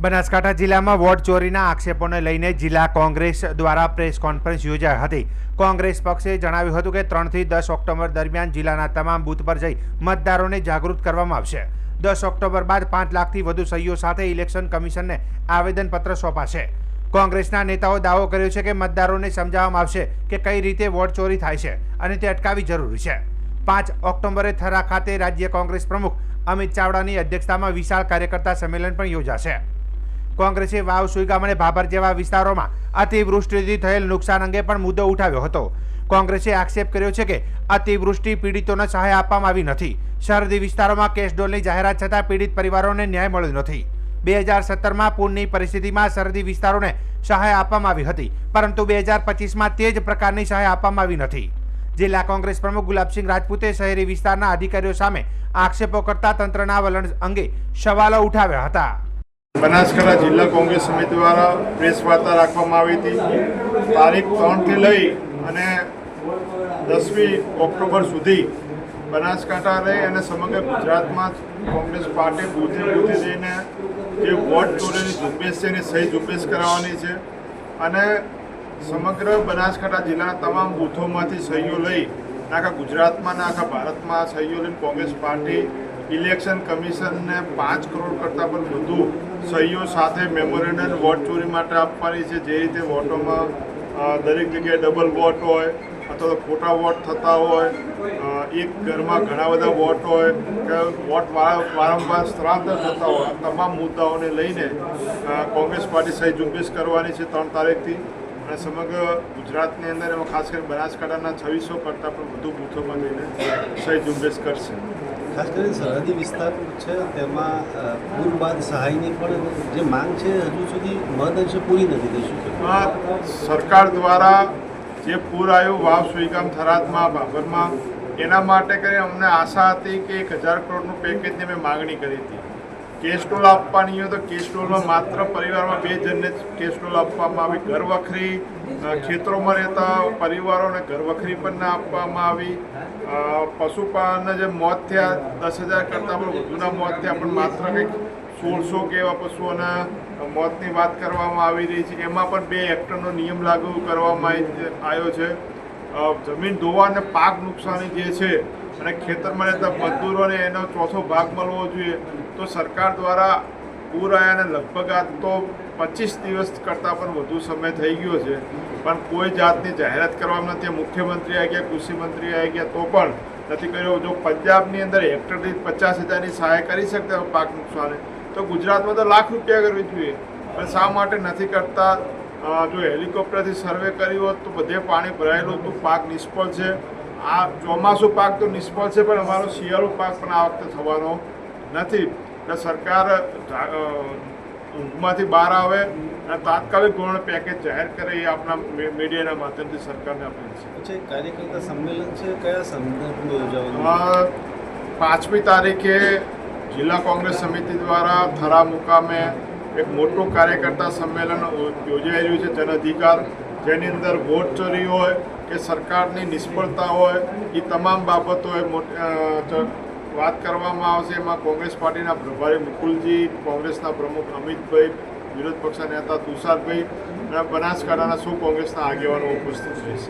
બનાસકાંઠા જિલ્લામાં વોટ ચોરીના આક્ષેપોને લઈને જિલ્લા કોંગ્રેસ દ્વારા પ્રેસ કોન્ફરન્સ યોજાઈ હતી. કોંગ્રેસ પક્ષે જણાવ્યું હતું કે ત્રણથી દસ ઓક્ટોબર દરમિયાન જિલ્લાના તમામ બૂથ પર જઈ મતદારોને જાગૃત કરવામાં આવશે. દસ ઓક્ટોબર બાદ પાંચ લાખથી વધુ સહીઓ સાથે ઇલેક્શન કમિશનને આવેદનપત્ર સોંપાશે. કોંગ્રેસના નેતાઓ દાવો કર્યો છે કે મતદારોને સમજાવવામાં આવશે કે કઈ રીતે વોટ ચોરી થાય છે અને તે અટકાવવી જરૂરી છે. પાંચ ઓક્ટોબરે થરા ખાતે રાજ્ય કોંગ્રેસ પ્રમુખ અમિત ચાવડાની અધ્યક્ષતામાં વિશાળ કાર્યકર્તા સંમેલન પણ યોજાશે. કોંગ્રેસે વાવ, સુઈગામ અને ભાભર જેવા વિસ્તારોમાં અતિવૃષ્ટિથી થયેલ નુકસાન અંગે પણ મુદ્દો ઉઠાવ્યો હતો. કોંગ્રેસે આક્ષેપ કર્યો છે કે અતિવૃષ્ટિ પીડિતોને સહાય આપવામાં આવી નથી. સરહદી વિસ્તારોમાં કેશડોલની જાહેરાત છતાં પીડિત પરિવારોને ન્યાય મળ્યો નથી. બે હજાર સત્તરમાં પૂરની પરિસ્થિતિમાં સરહદી વિસ્તારોને સહાય આપવામાં આવી હતી, પરંતુ બે હજાર પચીસમાં તે જ પ્રકારની સહાય આપવામાં આવી નથી. જિલ્લા કોંગ્રેસ પ્રમુખ ગુલાબસિંહ રાજપૂતે શહેરી વિસ્તારના અધિકારીઓ સામે આક્ષેપો કરતા તંત્રના વલણ અંગે સવાલો ઉઠાવ્યા હતા. બનાસકાંઠા જિલ્લા કોંગ્રેસ સમિતિ દ્વારા પ્રેસ વાર્તા રાખવામાં આવી હતી. તારીખ ત્રણથી લઈ અને દસમી ઓક્ટોબર સુધી બનાસકાંઠા રહી અને સમગ્ર ગુજરાતમાં કોંગ્રેસ પાર્ટી બૂથે બૂથે જઈને જે વોટ ચોરીની ઝુંબેશ છે એની સહી ઝુંબેશ કરાવવાની છે અને સમગ્ર બનાસકાંઠા જિલ્લાના તમામ બૂથોમાંથી સહીઓ લઈ આખા ગુજરાતમાં ને આખા ભારતમાં સહીઓ લઈને કોંગ્રેસ પાર્ટી ઇલેક્શન કમિશનને પાંચ કરોડ કરતાં પણ વધુ સહીઓ સાથે મેમોરેન્ડમ વોટ ચોરી માટે આપવાની છે. જે રીતે વોટોમાં દરેક જગ્યાએ ડબલ વોટ હોય અથવા તો ખોટા વોટ થતા હોય એક ઘરમાં ઘણા બધા વોટ હોય, કે વોટ વારંવાર સ્થળાંતર થતા હોય તમામ મુદ્દાઓને લઈને કોંગ્રેસ પાર્ટી સહી ઝુંબેશ કરવાની છે ત્રણ તારીખથી. અને સમગ્ર ગુજરાતની અંદર એમાં ખાસ કરીને બનાસકાંઠાના છવ્વીસો કરતાં પણ વધુ બૂથોમાં જઈને સહી ઝુંબેશ કરશે. ખાસ કરીને સરહદી વિસ્તાર છે, તેમાં પૂર બાદ સહાયની પણ જે માંગ છે, હજુ સુધી મહદઅંશે પૂરી નથી થઈ શકી. સરકાર દ્વારા જે પૂર આવ્યું વાવ સુઈગામ થરાદમાં, બાબરમાં, એના માટે કરી અમને આશા હતી કે એક હજાર કરોડનું પેકેજની અમે માગણી કરી હતી. કેસ્ટોલ આપવાની હોય તો કેસ્ટોલમાં માત્ર પરિવારમાં બે જણને કેસ્ટોલ આપવામાં આવી. ઘર વખરી ખેતરોમાં રહેતા પરિવારોને ઘર વખરી પણ ના આપવામાં આવી. પશુપાલનના જે મોત થયા, દસ હજાર કરતાં પણ વધુના મોત થયા, પણ માત્ર કંઈક સોળસો કે એવા પશુઓના મોતની વાત કરવામાં આવી રહી છે. એમાં પણ બે હેક્ટરનો નિયમ લાગુ કરવામાં આવી- આવ્યો છે. જમીન ધોવા અને પાક નુકસાની જે છે અને ખેતરમાં રહેતા મજદૂરોને એનો ચોથો ભાગ મળવો જોઈએ. તો સરકાર દ્વારા પૂર આવ્યાને લગભગ આજ તો પચીસ દિવસ કરતાં પણ વધુ સમય થઈ ગયો છે. પણ કોઈ જાતની જાહેરાત કરવામાં નથી. મુખ્યમંત્રી આવી ગયા, કૃષિમંત્રી આવી ગયા, તો પણ નથી કર્યો. જો પંજાબની અંદર હેક્ટર દીઠ પચાસ હજારની સહાય કરી શકતા પાક નુકસાને, તો ગુજરાતમાં તો લાખ રૂપિયા કરવી જોઈએ. પણ શા માટે નથી કરતા? જો હેલિકોપ્ટરથી સર્વે કર્યું હોત તો બધે પાણી ભરાયેલું હતું. પાક નિષ્ફળ છે. આ ચોમાસું પાક તો નિષ્ફળ છે પણ અમારો શિયાળુ પાક પણ આ વખતે થવાનો નથી. એટલે સરકાર ઊંઘમાંથી બહાર આવે અને તાત્કાલિક ધોરણે પેકેજ જાહેર કરે એ આપણા મીડિયાના માધ્યમથી સરકારને અપીલ છે. કાર્યકર્તા સંમેલન છે કયા સંદર્ભમાં યોજાવાનું? પાંચમી તારીખે જિલ્લા કોંગ્રેસ સમિતિ દ્વારા થરા મુકામે એક મોટું કાર્યકર્તા સંમેલન યોજાઈ રહ્યું છે જન અધિકાર જેની અંદર વોટ ચોરી હોય કે સરકારની નિષ્ફળતા હોય, એ તમામ બાબતોએ વાત કરવામાં આવશે. એમાં કોંગ્રેસ પાર્ટીના પ્રભારી મુકુલજી, કોંગ્રેસના પ્રમુખ અમિતભાઈ, વિરોધ પક્ષના નેતા તુષારભાઈ, અને બનાસકાંઠાના સૌ કોંગ્રેસના આગેવાનો ઉપસ્થિત રહેશે.